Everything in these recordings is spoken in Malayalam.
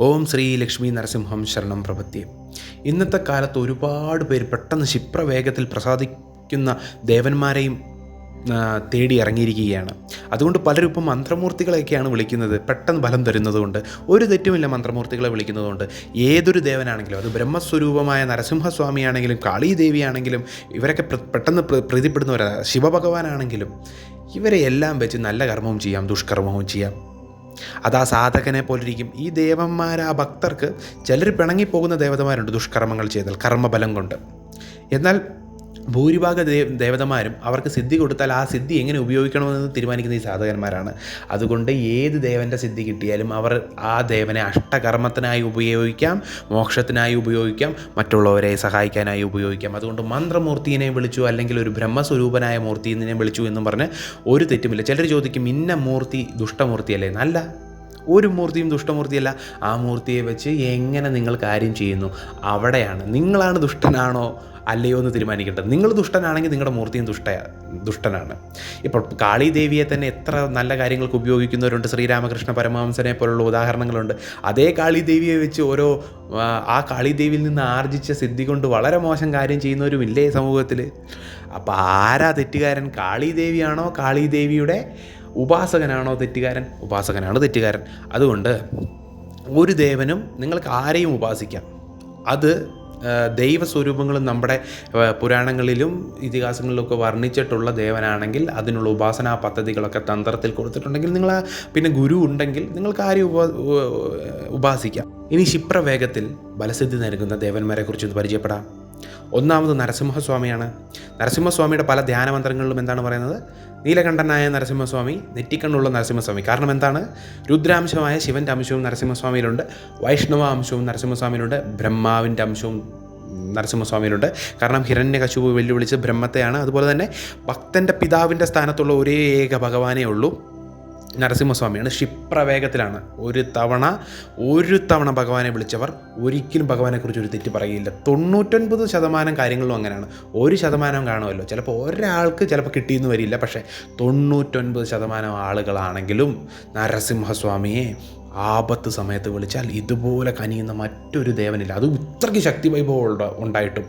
ഓം ശ്രീ ലക്ഷ്മി നരസിംഹം ശരണം പ്രപത്തി ഇന്നത്തെ കാലത്ത് ഒരുപാട് പേര് പെട്ടെന്ന് ക്ഷിപ്രവേഗത്തിൽ പ്രസാദിക്കുന്ന ദേവന്മാരെയും തേടി ഇറങ്ങിയിരിക്കുകയാണ്. അതുകൊണ്ട് പലരും ഇപ്പം മന്ത്രമൂർത്തികളെയൊക്കെയാണ് വിളിക്കുന്നത്. പെട്ടെന്ന് ഫലം തരുന്നതുകൊണ്ട് ഒരു തെറ്റുമില്ല മന്ത്രമൂർത്തികളെ വിളിക്കുന്നതുകൊണ്ട്. ഏതൊരു ദേവനാണെങ്കിലും അത് ബ്രഹ്മസ്വരൂപമായ നരസിംഹസ്വാമിയാണെങ്കിലും കാളീദേവിയാണെങ്കിലും ഇവരൊക്കെ പെട്ടെന്ന് പ്ര- പ്രീതിപ്പെടുന്നവരാണ് ശിവഭഗവാനാണെങ്കിലും ഇവരെ എല്ലാം വെച്ച് നല്ല കർമ്മവും ചെയ്യാം ദുഷ്കർമ്മവും ചെയ്യാം. അത് ആ സാധകനെ പോലിരിക്കും. ഈ ദേവന്മാർ ആ ഭക്തർക്ക് ചിലർ പിണങ്ങിപ്പോകുന്ന ദേവതമാരുണ്ട് ദുഷ്കർമ്മങ്ങൾ ചെയ്താൽ കർമ്മബലം കൊണ്ട്. എന്നാൽ ഭൂരിഭാഗ ദേവ ദേവതമാരും അവർക്ക് സിദ്ധി കൊടുത്താൽ ആ സിദ്ധി എങ്ങനെ ഉപയോഗിക്കണമെന്ന് തീരുമാനിക്കുന്ന ഈ സാധകന്മാരാണ്. അതുകൊണ്ട് ഏത് ദേവന്റെ സിദ്ധി കിട്ടിയാലും അവർ ആ ദേവനെ അഷ്ടകർമ്മത്തിനായി ഉപയോഗിക്കാം മോക്ഷത്തിനായി ഉപയോഗിക്കാം മറ്റുള്ളവരെ സഹായിക്കാനായി ഉപയോഗിക്കാം. അതുകൊണ്ട് മന്ത്രമൂർത്തിനെ വിളിച്ചു അല്ലെങ്കിൽ ഒരു ബ്രഹ്മസ്വരൂപനായ മൂർത്തിനെ വിളിച്ചു എന്നും പറഞ്ഞ് ഒരു തെറ്റുമില്ല. ചിലർ ചോദിക്കും ഇന്ന മൂർത്തി ദുഷ്ടമൂർത്തിയല്ലേ? നല്ല ഒരു മൂർത്തിയും ദുഷ്ടമൂർത്തിയല്ല. ആ മൂർത്തിയെ വെച്ച് എങ്ങനെ നിങ്ങൾ കാര്യം ചെയ്യുന്നു? അവിടെയാണ്. നിങ്ങളാണ് ദുഷ്ടനാണോ? അല്ലയോ എന്ന് തീരുമാനിക്കേണ്ടത്. നിങ്ങൾ ദുഷ്ടനാണെങ്കിൽ നിങ്ങളുടെ മൂർത്തിയും ദുഷ്ട ദുഷ്ടനാണ്. ഇപ്പോൾ കാളിദേവിയെ തന്നെ എത്ര നല്ല കാര്യങ്ങൾക്ക് ഉപയോഗിക്കുന്നവരുണ്ട്. ശ്രീരാമകൃഷ്ണ പരമഹംസനെ പോലുള്ള ഉദാഹരണങ്ങളുണ്ട്. അതേ കാളിദേവിയെ വെച്ച് ഓരോ ആ, കാളിദേവിയിൽ നിന്ന് ആർജിച്ച സിദ്ധി കൊണ്ട് വളരെ മോശം കാര്യം ചെയ്യുന്നവരും ഇല്ലേ സമൂഹത്തിൽ അപ്പോൾ ആരാ തെറ്റുകാരൻ കാളിദേവിയാണോ കാളീദേവിയുടെ ഉപാസകനാണോ തെറ്റുകാരൻ? ഉപാസകനാണ് തെറ്റുകാരൻ. അതുകൊണ്ട് ഒരു ദേവനും നിങ്ങൾക്ക് ആരെയും ഉപാസിക്കാം. അത് ദൈവസ്വരൂപങ്ങളും നമ്മുടെ പുരാണങ്ങളിലും ഇതിഹാസങ്ങളിലൊക്കെ വർണിച്ചിട്ടുള്ള ദേവനാണെങ്കിൽ അതിനുള്ള ഉപാസനാ പദ്ധതികളൊക്കെ തന്ത്രത്തിൽ കൊടുത്തിട്ടുണ്ടെങ്കിൽ നിങ്ങൾ പിന്നെ ഗുരു ഉണ്ടെങ്കിൽ നിങ്ങൾക്ക് ആരെയും ഉപ ഉപാസിക്കാം. ഇനി ക്ഷിപ്രവേഗത്തിൽ ബലസിദ്ധി നൽകുന്ന ദേവന്മാരെ കുറിച്ച് ഒന്ന് പരിചയപ്പെടാം. ഒന്നാമത് നരസിംഹസ്വാമിയാണ്. നരസിംഹസ്വാമിയുടെ പല ധ്യാനമന്ത്രങ്ങളിലും എന്താണ് പറയുന്നത്? നീലകണ്ഠനായ നരസിംഹസ്വാമി നെറ്റിക്കണ്ണുള്ള നരസിംഹസ്വാമി. കാരണം എന്താണ്? രുദ്രാംശമായ ശിവന്റെ അംശവും നരസിംഹസ്വാമിയിലുണ്ട്. വൈഷ്ണവ അംശവും നരസിംഹസ്വാമിയിലുണ്ട്. ബ്രഹ്മാവിന്റെ അംശവും നരസിംഹസ്വാമിയിലുണ്ട്. കാരണം ഹിരണ്യകശുപു വെല്ലുവിളിച്ച് ബ്രഹ്മത്തെയാണ്. അതുപോലെ തന്നെ ഭക്തന്റെ പിതാവിന്റെ സ്ഥാനത്തുള്ള ഒരേ ഏക ഭഗവാനേ ഉള്ളൂ. നരസിംഹസ്വാമിയാണ്. ക്ഷിപ്രവേഗത്തിലാണ്. ഒരു തവണ ഒരു തവണ ഭഗവാനെ വിളിച്ചവർ ഒരിക്കലും ഭഗവാനെക്കുറിച്ച് ഒരു തെറ്റ് പറയില്ല. തൊണ്ണൂറ്റൊൻപത് ശതമാനം കാര്യങ്ങളും അങ്ങനെയാണ്. ഒരു ശതമാനം കാണുമല്ലോ. ചിലപ്പോൾ ഒരാൾക്ക് ചിലപ്പോൾ കിട്ടിയെന്ന് വരില്ല. പക്ഷേ തൊണ്ണൂറ്റൊൻപത് ശതമാനം ആളുകളാണെങ്കിലും നരസിംഹസ്വാമിയെ ആപത്ത് സമയത്ത് വിളിച്ചാൽ ഇതുപോലെ കനിയുന്ന മറ്റൊരു ദേവനില്ല. അത് ഇത്രയ്ക്ക് ശക്തി വൈഭവം ഉണ്ടായിട്ടും.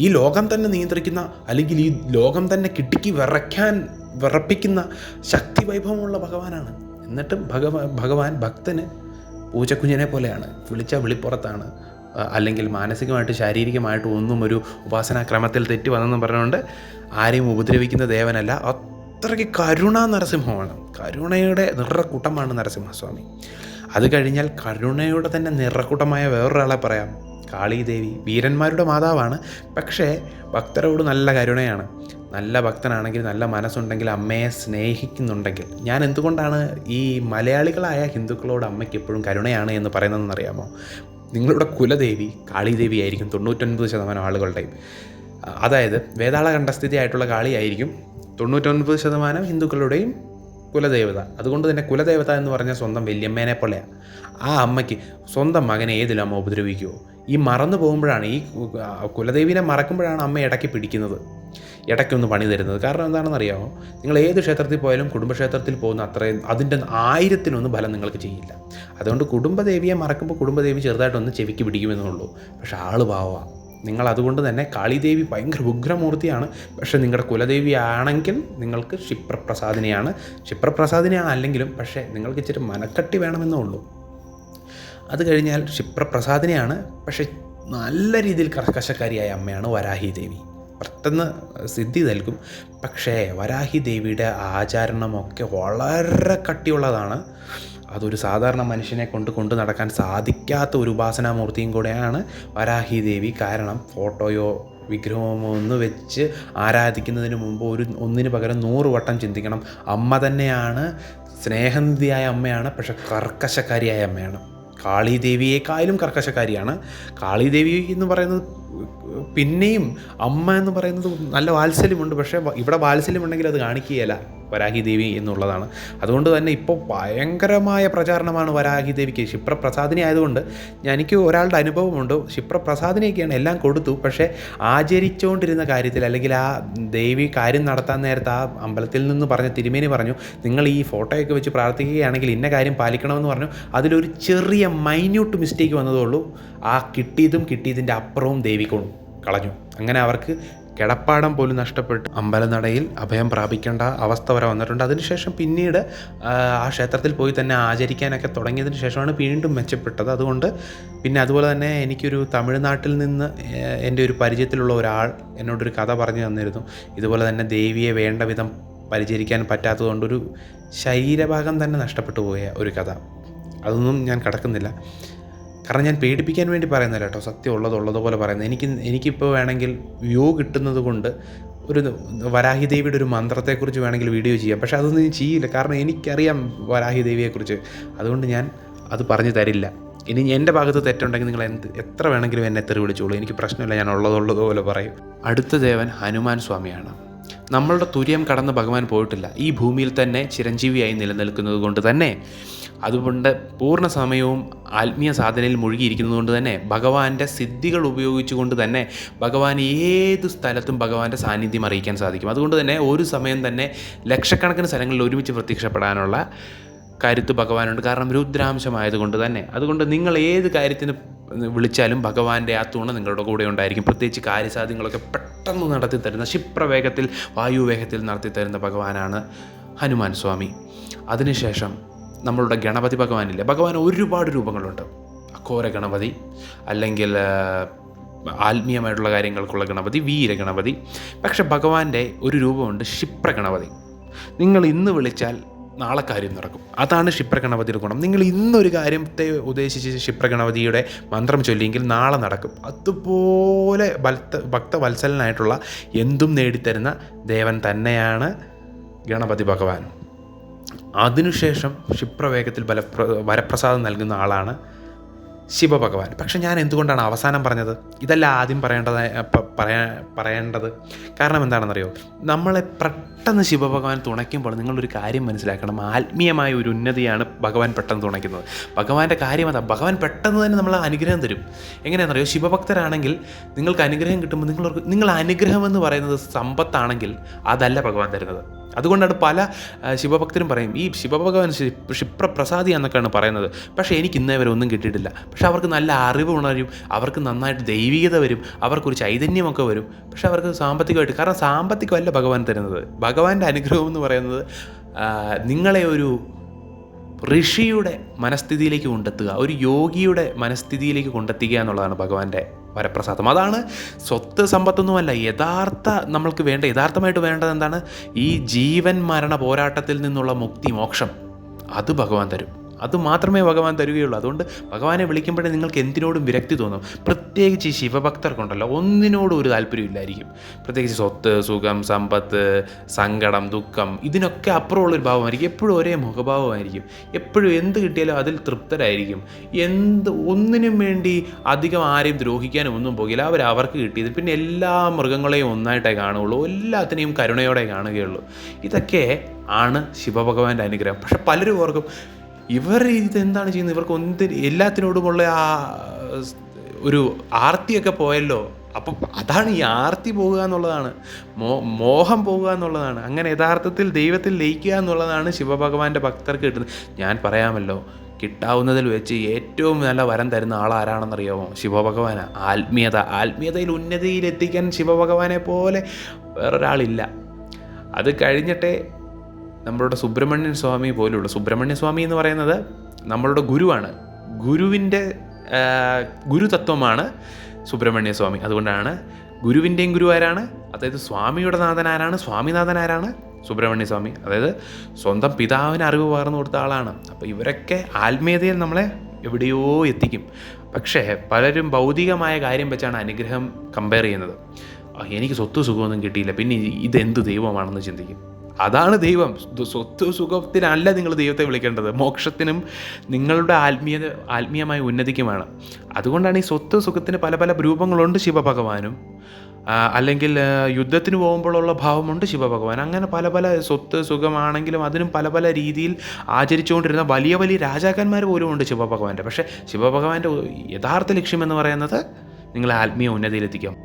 ഈ ലോകം തന്നെ നിയന്ത്രിക്കുന്ന അല്ലെങ്കിൽ ഈ ലോകം തന്നെ കിട്ടിക്ക് വിറയ്ക്കാൻ വിറപ്പിക്കുന്ന ശക്തി വൈഭവമുള്ള ഭഗവാനാണ്. എന്നിട്ടും ഭഗവാൻ ഭഗവാൻ ഭക്തന് പൂച്ചക്കുഞ്ഞിനെ പോലെയാണ്. വിളിച്ച വിളിപ്പുറത്താണ്. അല്ലെങ്കിൽ മാനസികമായിട്ട് ശാരീരികമായിട്ട് ഒന്നും ഒരു ഉപാസനാക്രമത്തിൽ തെറ്റി വന്നെന്ന് പറഞ്ഞുകൊണ്ട് ആരെയും ഉപദ്രവിക്കുന്ന ദേവനല്ല. അത്രയ്ക്ക് കരുണ നരസിംഹമാണ്. കരുണയുടെ നിറക്കൂട്ടമാണ് നരസിംഹസ്വാമി. അത് കഴിഞ്ഞാൽ കരുണയുടെ തന്നെ നിറക്കൂട്ടമായ വേറൊരാളെ പറയാം. കാളീദേവി വീരന്മാരുടെ മാതാവാണ്. പക്ഷേ ഭക്തരോട് നല്ല കരുണയാണ്. നല്ല ഭക്തനാണെങ്കിൽ നല്ല മനസ്സുണ്ടെങ്കിൽ അമ്മയെ സ്നേഹിക്കുന്നുണ്ടെങ്കിൽ. ഞാൻ എന്തുകൊണ്ടാണ് ഈ മലയാളികളായ ഹിന്ദുക്കളോട് അമ്മയ്ക്ക് എപ്പോഴും കരുണയാണ് എന്ന് പറയുന്നതെന്ന് അറിയാമോ നിങ്ങളുടെ കുലദേവി കാളീദേവി ആയിരിക്കും തൊണ്ണൂറ്റൊൻപത് ശതമാനം ആളുകളുടെയും. അതായത് വേതാള കണ്ഠസ്ഥിതി ആയിട്ടുള്ള കാളിയായിരിക്കും തൊണ്ണൂറ്റൊൻപത് ശതമാനം ഹിന്ദുക്കളുടെയും കുലദേവത. അതുകൊണ്ട് തന്നെ കുലദേവത എന്ന് പറഞ്ഞാൽ സ്വന്തം വല്യമ്മേനെ പോലെയാണ് ആ അമ്മയ്ക്ക് സ്വന്തം മകനെ ഏതിലും അമ്മ ഉപദ്രവിക്കുമോ ഈ മറന്നു പോകുമ്പോഴാണ് ഈ കുലദേവിനെ മറക്കുമ്പോഴാണ് അമ്മ ഇടയ്ക്ക് പിടിക്കുന്നത്. ഇടയ്ക്കൊന്ന് പണി തരുന്നത്. കാരണം എന്താണെന്ന് അറിയാമോ നിങ്ങൾ ഏത് ക്ഷേത്രത്തിൽ പോയാലും കുടുംബക്ഷേത്രത്തിൽ പോകുന്ന അത്രയും അതിന്റെ ആയിരത്തിനൊന്നും ഫലം നിങ്ങൾക്ക് ചെയ്യില്ല. അതുകൊണ്ട് കുടുംബദേവിയെ മറക്കുമ്പോൾ കുടുംബദേവി ചെറുതായിട്ടൊന്ന് ചെവിക്ക് പിടിക്കുമെന്നുള്ളൂ. പക്ഷേ ആൾ പാവാ നിങ്ങൾ അതുകൊണ്ട് തന്നെ കാളിദേവി ഭയങ്കര ഉഗ്രമൂർത്തിയാണ്. പക്ഷെ നിങ്ങളുടെ കുലദേവി ആണെങ്കിൽ നിങ്ങൾക്ക് ക്ഷിപ്രപ്രസാദിനിയാണ്. ക്ഷിപ്രപ്രസാദിനെയാണ് അല്ലെങ്കിലും പക്ഷേ നിങ്ങൾക്ക് ഇച്ചിരി മനക്കട്ടി വേണമെന്നേ ഉള്ളൂ. അത് കഴിഞ്ഞാൽ ക്ഷിപ്രപ്രസാദിനിയാണ്. പക്ഷെ നല്ല രീതിയിൽ കർക്കശക്കാരിയായ അമ്മയാണ് വരാഹി ദേവി പെട്ടെന്ന് സിദ്ധി നൽകും. പക്ഷേ വരാഹി ദേവിയുടെ ആചരണമൊക്കെ വളരെ കട്ടിയുള്ളതാണ്. അതൊരു സാധാരണ മനുഷ്യനെ കൊണ്ട് കൊണ്ടു നടക്കാൻ സാധിക്കാത്ത ഒരു ഉപാസനാമൂർത്തിയും കൂടെയാണ് വരാഹി ദേവി. കാരണം ഫോട്ടോയോ വിഗ്രഹമോ ഒന്ന് വെച്ച് ആരാധിക്കുന്നതിന് മുമ്പ് ഒരു ഒന്നിന് പകരം നൂറ് വട്ടം ചിന്തിക്കണം. അമ്മ തന്നെയാണ് സ്നേഹനിധിയായ അമ്മയാണ് പക്ഷെ കർക്കശക്കാരിയായ അമ്മയാണ്. കാളീദേവിയേക്കാളും കർക്കശക്കാരിയാണ്. കാളീദേവി എന്ന് പറയുന്നത് പിന്നെയും അമ്മ എന്ന് പറയുന്നത് നല്ല വാത്സല്യമുണ്ട്. പക്ഷേ ഇവിടെ വാത്സല്യമുണ്ടെങ്കിൽ അത് കാണിക്കുകയില്ല വരാഹി ദേവി എന്നുള്ളതാണ്. അതുകൊണ്ട് തന്നെ ഇപ്പോൾ ഭയങ്കരമായ പ്രചാരണമാണ് വരാഹി ദേവിക്ക്. ക്ഷിപ്രപ്രസാദിനി ആയതുകൊണ്ട് എനിക്ക് ഒരാളുടെ അനുഭവമുണ്ട്. ക്ഷിപ്രപ്രസാദിനിയൊക്കെയാണ് എല്ലാം കൊടുത്തു. പക്ഷേ ആചരിച്ചുകൊണ്ടിരുന്ന കാര്യത്തിൽ അല്ലെങ്കിൽ ആ ദേവി കാര്യം നടത്താൻ നേരത്തെ ആ അമ്പലത്തിൽ നിന്ന് പറഞ്ഞ തിരുമേനി പറഞ്ഞു നിങ്ങൾ ഈ ഫോട്ടോയൊക്കെ വെച്ച് പ്രാർത്ഥിക്കുകയാണെങ്കിൽ ഇന്ന കാര്യം പാലിക്കണമെന്ന് പറഞ്ഞു. അതിലൊരു ചെറിയ മൈന്യൂട്ട് മിസ്റ്റേക്ക് വന്നതേ ഉള്ളൂ. ആ കിട്ടിയതും കിട്ടിയതിന്റെ അപ്പുറവും ദേവി കൊ- കളഞ്ഞു. അങ്ങനെ അവർക്ക് കിടപ്പാടം പോലും നഷ്ടപ്പെട്ട്. അമ്പലനടയിൽ അഭയം പ്രാപിക്കേണ്ട അവസ്ഥ വരെ വന്നിട്ടുണ്ട്. അതിനുശേഷം പിന്നീട് ആ, ക്ഷേത്രത്തിൽ പോയി തന്നെ ആചരിക്കാനൊക്കെ തുടങ്ങിയതിന് ശേഷമാണ് വീണ്ടും മെച്ചപ്പെട്ടത്. അതുകൊണ്ട് പിന്നെ അതുപോലെ തന്നെ എനിക്കൊരു തമിഴ്നാട്ടിൽ നിന്ന് എന്റെ ഒരു പരിചയത്തിലുള്ള ഒരാൾ എന്നോടൊരു കഥ പറഞ്ഞു തന്നിരുന്നു. ഇതുപോലെ തന്നെ ദേവിയെ വേണ്ട വിധം പരിചരിക്കാൻ പറ്റാത്തതുകൊണ്ടൊരു ശരീരഭാഗം തന്നെ നഷ്ടപ്പെട്ടു പോയ ഒരു കഥ. അതൊന്നും ഞാൻ കടക്കുന്നില്ല. കാരണം ഞാൻ പേടിപ്പിക്കാൻ വേണ്ടി പറയുന്നില്ല കേട്ടോ. സത്യം ഉള്ളത് ഉള്ളതുപോലെ പറയുന്നത്. എനിക്ക് എനിക്കിപ്പോൾ വേണമെങ്കിൽ വ്യൂ കിട്ടുന്നത് കൊണ്ട് ഒരു വരാഹി ദേവിയുടെ ഒരു മന്ത്രത്തെക്കുറിച്ച് വേണമെങ്കിൽ വീഡിയോ ചെയ്യാം. പക്ഷേ അതൊന്നും ഞാൻ ചെയ്യില്ല. കാരണം എനിക്കറിയാം വരാഹി ദേവിയെക്കുറിച്ച്. അതുകൊണ്ട് ഞാൻ അത് പറഞ്ഞു തരില്ല. ഇനി എന്റെ ഭാഗത്ത് തെറ്റുണ്ടെങ്കിൽ നിങ്ങൾ എന്ത് എത്ര വേണമെങ്കിലും എന്നെ തെറി വിളിച്ചോളൂ. എനിക്ക് പ്രശ്നമില്ല. ഞാൻ ഉള്ളതുള്ളതുപോലെ പറയും. അടുത്ത ദേവൻ ഹനുമാൻ സ്വാമിയാണ്. നമ്മളുടെ തുര്യം കടന്ന് ഭഗവാൻ പോയിട്ടില്ല. ഈ ഭൂമിയിൽ തന്നെ ചിരഞ്ജീവിയായി നിലനിൽക്കുന്നത് കൊണ്ട് തന്നെ അതുകൊണ്ട് പൂർണ സമയവും ആത്മീയ സാധനയിൽ മുഴുകിയിരിക്കുന്നത് കൊണ്ട് തന്നെ ഭഗവാന്റെ സിദ്ധികൾ ഉപയോഗിച്ചുകൊണ്ട് തന്നെ ഭഗവാൻ ഏത് സ്ഥലത്തും ഭഗവാന്റെ സാന്നിധ്യം അറിയിക്കാൻ സാധിക്കും. അതുകൊണ്ട് തന്നെ ഒരു സമയം തന്നെ ലക്ഷക്കണക്കിന് സ്ഥലങ്ങളിൽ ഒരുമിച്ച് പ്രത്യക്ഷപ്പെടാനുള്ള കരുത്ത് ഭഗവാനുണ്ട്. കാരണം രുദ്രാംശമായതുകൊണ്ട് തന്നെ. അതുകൊണ്ട് നിങ്ങൾ ഏത് കാര്യത്തിന് വിളിച്ചാലും ഭഗവാന്റെ ആ തുണ നിങ്ങളുടെ കൂടെ ഉണ്ടായിരിക്കും. പ്രത്യേകിച്ച് കാര്യസാധ്യങ്ങളൊക്കെ പെട്ടെന്ന് നടത്തി തരുന്ന ക്ഷിപ്രവേഗത്തിൽ വായുവേഗത്തിൽ നടത്തി തരുന്ന ഭഗവാനാണ് ഹനുമാൻ സ്വാമി. അതിനുശേഷം നമ്മളുടെ ഗണപതി ഭഗവാനില്ലേ? ഭഗവാൻ ഒരുപാട് രൂപങ്ങളുണ്ട്. അഘോര ഗണപതി അല്ലെങ്കിൽ ആത്മീയമായിട്ടുള്ള കാര്യങ്ങൾക്കുള്ള ഗണപതി വീരഗണപതി പക്ഷെ ഭഗവാന്റെ ഒരു രൂപമുണ്ട് ക്ഷിപ്ര ഗണപതി. നിങ്ങൾ ഇന്ന് വിളിച്ചാൽ നാളെ കാര്യം നടക്കും. അതാണ് ക്ഷിപ്രഗണപതിയുടെ ഗുണം. നിങ്ങൾ ഇന്നൊരു കാര്യത്തെ ഉദ്ദേശിച്ച് ക്ഷിപ്രഗണപതിയുടെ മന്ത്രം ചൊല്ലിയെങ്കിൽ നാളെ നടക്കും. അതുപോലെ ഭക്ത ഭക്തവത്സലനായിട്ടുള്ള എന്തും നേടിത്തരുന്ന ദേവൻ തന്നെയാണ് ഗണപതി ഭഗവാൻ. അതിനുശേഷം ക്ഷിപ്രവേഗത്തിൽ ബലപ്ര വരപ്രസാദം നൽകുന്ന ആളാണ് ശിവഭഗവാൻ. പക്ഷെ ഞാൻ എന്തുകൊണ്ടാണ് അവസാനം പറഞ്ഞത്? ഇതല്ല ആദ്യം പറയേണ്ടത് പറയാ പറയേണ്ടത്. കാരണം എന്താണെന്നറിയോ? നമ്മളെ പെട്ടെന്ന് ശിവഭഗവാൻ തുണയ്ക്കുമ്പോൾ നിങ്ങളൊരു കാര്യം മനസ്സിലാക്കണം. ആത്മീയമായ ഒരു ഉന്നതിയാണ് ഭഗവാൻ പെട്ടെന്ന് തുണയ്ക്കുന്നത്. ഭഗവാന്റെ കാര്യം അതാ. ഭഗവാൻ പെട്ടെന്ന് തന്നെ നമ്മളെ അനുഗ്രഹം തരും. എങ്ങനെയാണെന്നറിയോ? ശിവഭക്തരാണെങ്കിൽ നിങ്ങൾക്ക് അനുഗ്രഹം കിട്ടുമ്പോൾ നിങ്ങൾ നിങ്ങൾ അനുഗ്രഹം എന്ന് പറയുന്നത് സമ്പത്താണെങ്കിൽ അതല്ല ഭഗവാൻ തരുന്നത്. അതുകൊണ്ടാണ് പല ശിവഭക്തരും പറയും ഈ ശിവഭഗവാൻ ക്ഷിപ്രപ്രസാദി എന്നൊക്കെയാണ് പറയുന്നത്. പക്ഷേ എനിക്ക് ഇന്നേ വരെ ഒന്നും കിട്ടിയിട്ടില്ല. പക്ഷെ അവർക്ക് നല്ല അറിവ് ഉണരും അവർക്ക് നന്നായിട്ട് ദൈവികത വരും അവർക്കൊരു ചൈതന്യമൊക്കെ വരും. പക്ഷെ അവർക്ക് സാമ്പത്തികമായിട്ട് കാരണം സാമ്പത്തികമല്ല ഭഗവാൻ തരുന്നത്. ഭഗവാന്റെ അനുഗ്രഹം എന്ന് പറയുന്നത് നിങ്ങളെ ഒരു ഋഷിയുടെ മനസ്ഥിതിയിലേക്ക് കൊണ്ടെത്തുക ഒരു യോഗിയുടെ മനസ്ഥിതിയിലേക്ക് കൊണ്ടെത്തുക എന്നുള്ളതാണ് ഭഗവാന്റെ വരപ്രസാദം. അതാണ് സ്വത്ത് സമ്പത്തൊന്നുമല്ല യഥാർത്ഥ നമ്മൾക്ക് വേണ്ട യഥാർത്ഥമായിട്ട് വേണ്ടത് എന്താണ്? ഈ ജീവൻ മരണ പോരാട്ടത്തിൽ നിന്നുള്ള മുക്തി മോക്ഷം. അത് ഭഗവാൻ തരും. അത് മാത്രമേ ഭഗവാൻ തരികയുള്ളൂ. അതുകൊണ്ട് ഭഗവാനെ വിളിക്കുമ്പോഴേ നിങ്ങൾക്ക് എന്തിനോടും വിരക്തി തോന്നും. പ്രത്യേകിച്ച് ഈ ശിവഭക്തർക്കുണ്ടല്ലോ ഒന്നിനോടും ഒരു താല്പര്യമില്ലായിരിക്കും പ്രത്യേകിച്ച് സ്വത്ത് സുഖം സമ്പത്ത് സങ്കടം ദുഃഖം ഇതിനൊക്കെ അപ്പുറമുള്ളൊരു ഭാവമായിരിക്കും. എപ്പോഴും ഒരേ മുഖഭാവമായിരിക്കും. എപ്പോഴും എന്ത് കിട്ടിയാലും അതിൽ തൃപ്തരായിരിക്കും. എന്ത് ഒന്നിനും വേണ്ടി അധികം ആരെയും ദ്രോഹിക്കാനും ഒന്നും പോകില്ല. അവർ അവർക്ക് കിട്ടിയത് പിന്നെ എല്ലാ മൃഗങ്ങളെയും ഒന്നായിട്ടേ കാണുകയുള്ളൂ. എല്ലാത്തിനെയും കരുണയോടെ കാണുകയുള്ളൂ. ഇതൊക്കെ ആണ് ശിവഭഗവാന്റെ അനുഗ്രഹം. പക്ഷെ പലരും ഓർക്കും ഇവർ ഇതെന്താണ് ചെയ്യുന്നത്? ഇവർക്ക് ഒന്നി എല്ലാത്തിനോടുമുള്ള ആ ഒരു ആർത്തിയൊക്കെ പോയല്ലോ. അപ്പം അതാണ് ഈ ആർത്തി പോകുക എന്നുള്ളതാണ്. മോ മോഹം പോകുക എന്നുള്ളതാണ്. അങ്ങനെ യഥാർത്ഥത്തിൽ ദൈവത്തിൽ ലയിക്കുക എന്നുള്ളതാണ് ശിവഭഗവാന്റെ ഭക്തർക്ക് കിട്ടുന്നത്. ഞാൻ പറയാമല്ലോ കിട്ടാവുന്നതിൽ വെച്ച് ഏറ്റവും നല്ല വരം തരുന്ന ആൾ ആരാണെന്നറിയാമോ ശിവഭഗവാനാണ് ആത്മീയത. ആത്മീയതയിൽ ഉന്നതിയിലെത്തിക്കാൻ ശിവഭഗവാനെ പോലെ വേറൊരാളില്ല. അത് കഴിഞ്ഞിട്ടേ നമ്മളുടെ സുബ്രഹ്മണ്യൻ സ്വാമി പോലുള്ള സുബ്രഹ്മണ്യ സ്വാമി എന്ന് പറയുന്നത് നമ്മളുടെ ഗുരുവാണ്. ഗുരുവിന്റെ ഗുരുതത്വമാണ് സുബ്രഹ്മണ്യ സ്വാമി. അതുകൊണ്ടാണ് ഗുരുവിന്റെയും ഗുരു ആരാണ് അതായത് സ്വാമിയുടെ നാഥൻ ആരാണ് സ്വാമിനാഥൻ ആരാണ് സുബ്രഹ്മണ്യ സ്വാമി. അതായത് സ്വന്തം പിതാവിന് അറിവ് പകർന്നു കൊടുത്ത ആളാണ്. അപ്പോൾ ഇവരൊക്കെ ആത്മീയതയിൽ നമ്മളെ എവിടെയോ എത്തിക്കും. പക്ഷേ പലരും ഭൗതികമായ കാര്യം വെച്ചാണ് അനുഗ്രഹം കമ്പയർ ചെയ്യുന്നത്. എനിക്ക് സ്വത്ത് സുഖമൊന്നും കിട്ടിയില്ല. പിന്നെ ഇതെന്ത് ദൈവമാണെന്ന് ചിന്തിക്കും. അതാണ് ദൈവം. സ്വത്ത് സുഖത്തിനല്ല നിങ്ങൾ ദൈവത്തെ വിളിക്കേണ്ടത്. മോക്ഷത്തിനും നിങ്ങളുടെ ആത്മീയ ആത്മീയമായ ഉന്നതിക്കുമാണ്. അതുകൊണ്ടാണ് ഈ സ്വത്ത് സുഖത്തിന് പല പല രൂപങ്ങളുണ്ട് ശിവഭഗവാനും. അല്ലെങ്കിൽ യുദ്ധത്തിന് പോകുമ്പോഴുള്ള ഭാവമുണ്ട് ശിവഭഗവാൻ. അങ്ങനെ പല പല സ്വത്ത് സുഖമാണെങ്കിലും അതിനും പല പല രീതിയിൽ ആചരിച്ചുകൊണ്ടിരുന്ന വലിയ വലിയ രാജാക്കന്മാർ പോലും ഉണ്ട് ശിവഭഗവാന്റെ. പക്ഷേ ശിവഭഗവാന്റെ യഥാർത്ഥ ലക്ഷ്യം എന്ന് പറയുന്നത് നിങ്ങളെ ആത്മീയ ഉന്നതിയിലെത്തിക്കാം.